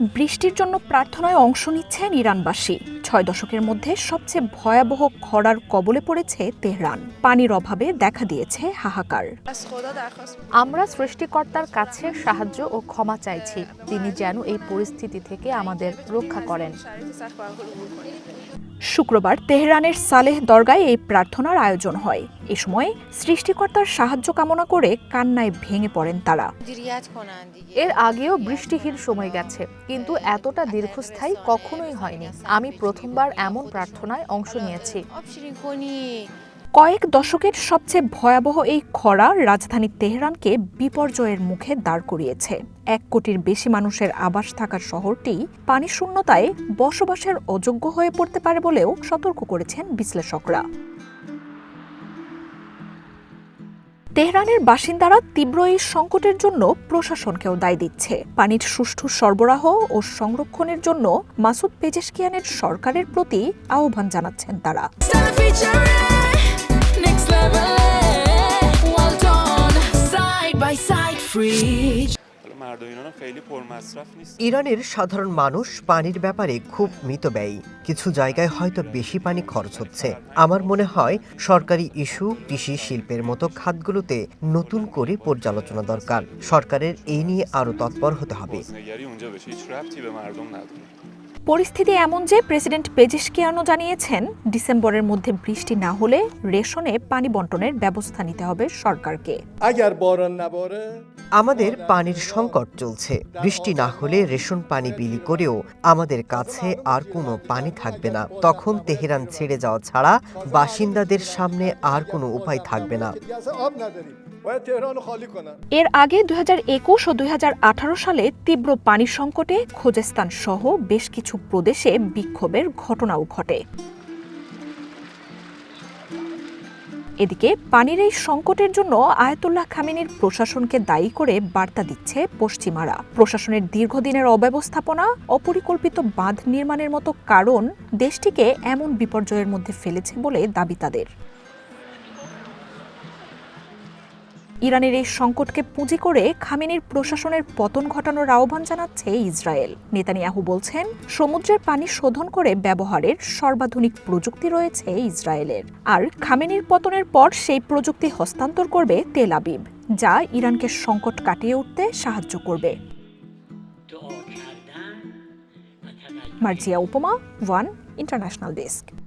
বৃষ্টির জন্য প্রার্থনায় অংশ নিচ্ছেন ইরানবাসী। ছয় দশকের মধ্যে সবচেয়ে ভয়াবহ খরার কবলে পড়েছে তেহরান। পানির অভাবে দেখা দিয়েছে হাহাকার। আমরা সৃষ্টিকর্তার কাছে সাহায্য ও ক্ষমা চাইছি। তিনি যেন এই পরিস্থিতি থেকে আমাদের রক্ষা করেন। শুক্রবার তেহরানের সালেহ দরগায় এই প্রার্থনার আয়োজন হয়। এ সময় সৃষ্টিকর্তার সাহায্য কামনা করে কান্নায় ভেঙে পড়েন তারা। এর আগেও বৃষ্টিহীন সময় গেছে। কিন্তু এতটা দীর্ঘস্থায়ী কখনোই হয়নি। আমি প্রথমবার এমন প্রার্থনায় অংশ নিয়েছি। কয়েক দশকের সবচেয়ে ভয়াবহ এই খরা রাজধানী তেহরানকে বিপর্যয়ের মুখে দাঁড় করিয়েছে। এক কোটির বেশি মানুষের আবাস থাকা শহরটি পানি শূন্যতায় বসবাসের অযোগ্য হয়ে পড়তে পারে বলেও সতর্ক করেছেন বিশ্লেষকরা। তেহরানের বাসিন্দারা তীব্র এই সংকটের জন্য প্রশাসনকেও দায় দিচ্ছে পানির সুষ্ঠু সরবরাহ ও সংরক্ষণের জন্য মাসুদ পেজেশকিয়ানের সরকারের প্রতি আহ্বান জানাচ্ছেন তারা. ইরানের সাধারণ মানুষ পানির ব্যাপারে খুব মিতব্যয়ী কিছু জায়গায় হয়তো বেশি পানি খরচ হচ্ছে। আমার মনে হয় সরকারি ইস্যু কৃষি শিল্পের মতো খাতগুলোতে নতুন করে পর্যালোচনা দরকার। সরকারের এই নিয়ে আরও তৎপর হতে হবে। পরিস্থিতি এমন যে প্রেসিডেন্ট পেজিশকিয়ানো জানিয়েছেন ডিসেম্বরের মধ্যে বৃষ্টি না হলে রেশনে পানি বন্টনের ব্যবস্থা নিতে হবে সরকারকে। আমাদের পানির সংকট চলছে। বৃষ্টি না হলে রেশন পানি বিলি করেও আমাদের কাছে আর কোনো পানি থাকবে না। তখন তেহরান ছেড়ে যাওয়া ছাড়া বাসিন্দাদের সামনে আর কোনো উপায় থাকবে না। এর আগে দুই একুশ ও দুই হাজার আঠারো সালে তীব্র পানি সংকটে খোজেস্তান সহ বেশ কিছু প্রদেশে বিক্ষোভের ঘটনাও ঘটে। এদিকে পানির এই সংকটের জন্য আয়াতুল্লাহ খামেনির প্রশাসনকে দায়ী করে বার্তা দিচ্ছে পশ্চিমারা। প্রশাসনের দীর্ঘদিনের অব্যবস্থাপনা, অপরিকল্পিত বাঁধ নির্মাণের মতো কারণ দেশটিকে এমন বিপর্যয়ের মধ্যে ফেলেছে বলে দাবি তাদের। ইরানের এই সংকটকে পুঁজি করে খামেনির প্রশাসনের পতন ঘটানোর আহ্বান জানাচ্ছে ইসরায়েল। নেতানিয়াহু বলছেন, সমুদ্রের পানি শোধন করে ব্যবহারের সর্বাধুনিক প্রযুক্তি রয়েছে ইসরায়েলের। আর খামেনির পতনের পর সেই প্রযুক্তি হস্তান্তর করবে তেল আবিব, যা ইরানকে সংকট কাটিয়ে উঠতে সাহায্য করবে। মার্জিয়া উপমা, ওয়ান ইন্টারন্যাশনাল ডেস্ক।